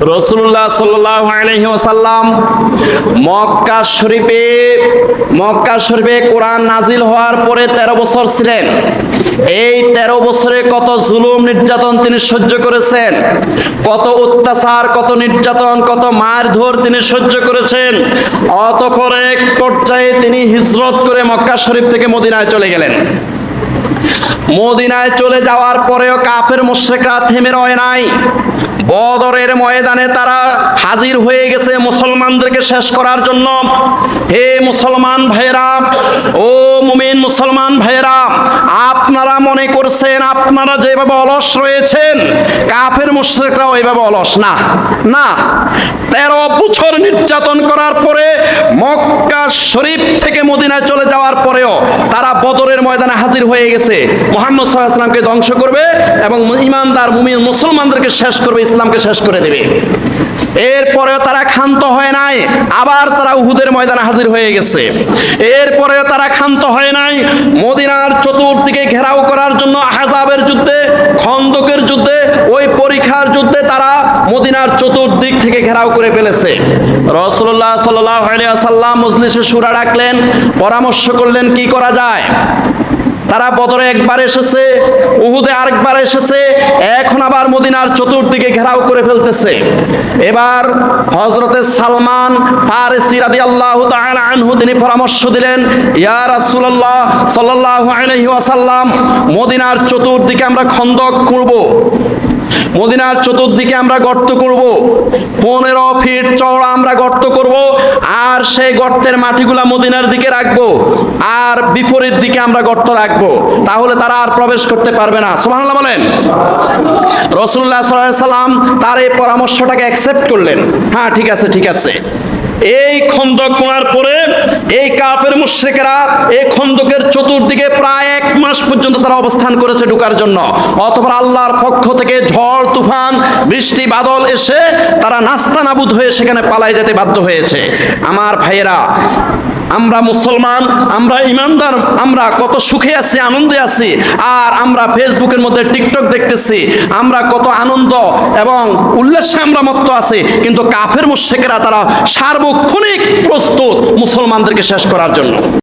রসুল্লাহ ওসাল্লাম মক্কা শরীফে মক্কা শরীফে কোরআন নাজিল হওয়ার পরে তেরো বছর ছিলেন। এই তেরো বছরে কত জুলুম, নির্যাতন তিনি সহ্য করেছেন। কত অত্যাচার, কত নির্যাতন, কত মারধর তিনি সহ্য করেছেন। অতপর এক পর্যায়ে তিনি হিজরত করে মক্কা শরীফ থেকে মদিনায় চলে গেলেন। মদিনায় চলে যাওয়ার পরেও কাফের মুশ্রিকরা থেমে রয় নাই। বদরের ময়দানে তারা হাজির হয়ে গেছে মুসলমানদেরকে শেষ করার জন্য। হে মুসলমান ভাইরা ও মুমিন মুসলমান ভাইরা মনে করছেন আপনারা যেভাবে অলস রয়েছেন, কাফের মুশ্রিকরাও এইভাবে অলস না না। তেরো বছর নির্যাতন করার পরে মক্কা শরীফ থেকে মদিনায় চলে যাওয়ার পরেও তারা বদরের ময়দানে হাজির হয়ে গেছে। মোহাম্মদ সাল্লাহামকে ধ্বংস করবে এবং ইমানদার, মুমিন, মুসলমানদেরকে শেষ করবে, ইসলামকে শেষ করে দেবে। এরপরেও তারা ক্ষান্ত হয় নাই, আবার তারা উহুদের ময়দানে হাজির হয়ে গেছে। এরপরেও তারা ক্ষান্ত হয় নাই, মদিনার চতুর্দিকে ঘেরাও করার জন্য আহজাবের যুদ্ধে, খন্দকের যুদ্ধে, ওই পরীক্ষার যুদ্ধে তারা মদিনার চতুর্দিক থেকে ঘেরাও করে ফেলেছে। রসুল্লাহ সাল্লাম মজলিসে সুরা ডাকলেন, পরামর্শ করলেন, কি করা যায়? তারা বদরে একবার এসেছে, উহুদে আরেকবার এসেছে, এখন আবার মদিনার চতুর্দিকে ঘেরাও করে ফেলতেছে। এবার হজরতে সালমান ফারেসি রাদি আল্লাহ আনহু, তিনি পরামর্শ দিলেন ইয়ার রাসুল্লাহ সাল্লাহ আলহি ওয়াসাল্লাম, মদিনার চতুর্দিকে আমরা খন্দক করব মদিনার চতুর্দিকে আমরা গর্ত করব। পনেরো ফিট চওড়া আমরা গর্ত করব আর সেই গর্তের মাটিগুলা মদিনার দিকে রাখব আর বিপরীত দিকে আমরা গর্ত রাখব। তাহলে তারা আর প্রবেশ করতে পারবে না। সুবহানাল্লাহ বলেন। রসুল্লাহ সাল্লাম তার এই পরামর্শটাকে অ্যাকসেপ্ট করলেন। হ্যাঁ ঠিক আছে ঠিক আছে। এই খন্দক কোনার পরে এই কাপের মুশ্রিকেরা এই খন্দকের চতুর্দিকে প্রায় মাস পর্যন্ত তারা অবস্থান করেছে ঢুকার জন্য। অথবা আল্লাহর পক্ষ থেকে ঝড়, তুফান, বৃষ্টি, বাদল এসে তারা নাস্তা নাবুদ হয়ে সেখানে পালাই যেতে বাধ্য হয়েছে। আমার ভাইয়েরা, আমরা মুসলমান, আমরা ইমানদার, আমরা কত সুখে আছি, আনন্দে আছি, আর আমরা ফেসবুকের মধ্যে টিকটক দেখতেছি, আমরা কত আনন্দ এবং উল্লাসে আমরা মত্ত আছি, কিন্তু কাফের মুশ্রিকেরা তারা সার্বক্ষণিক প্রস্তুত মুসলমানদেরকে শেষ করার জন্য।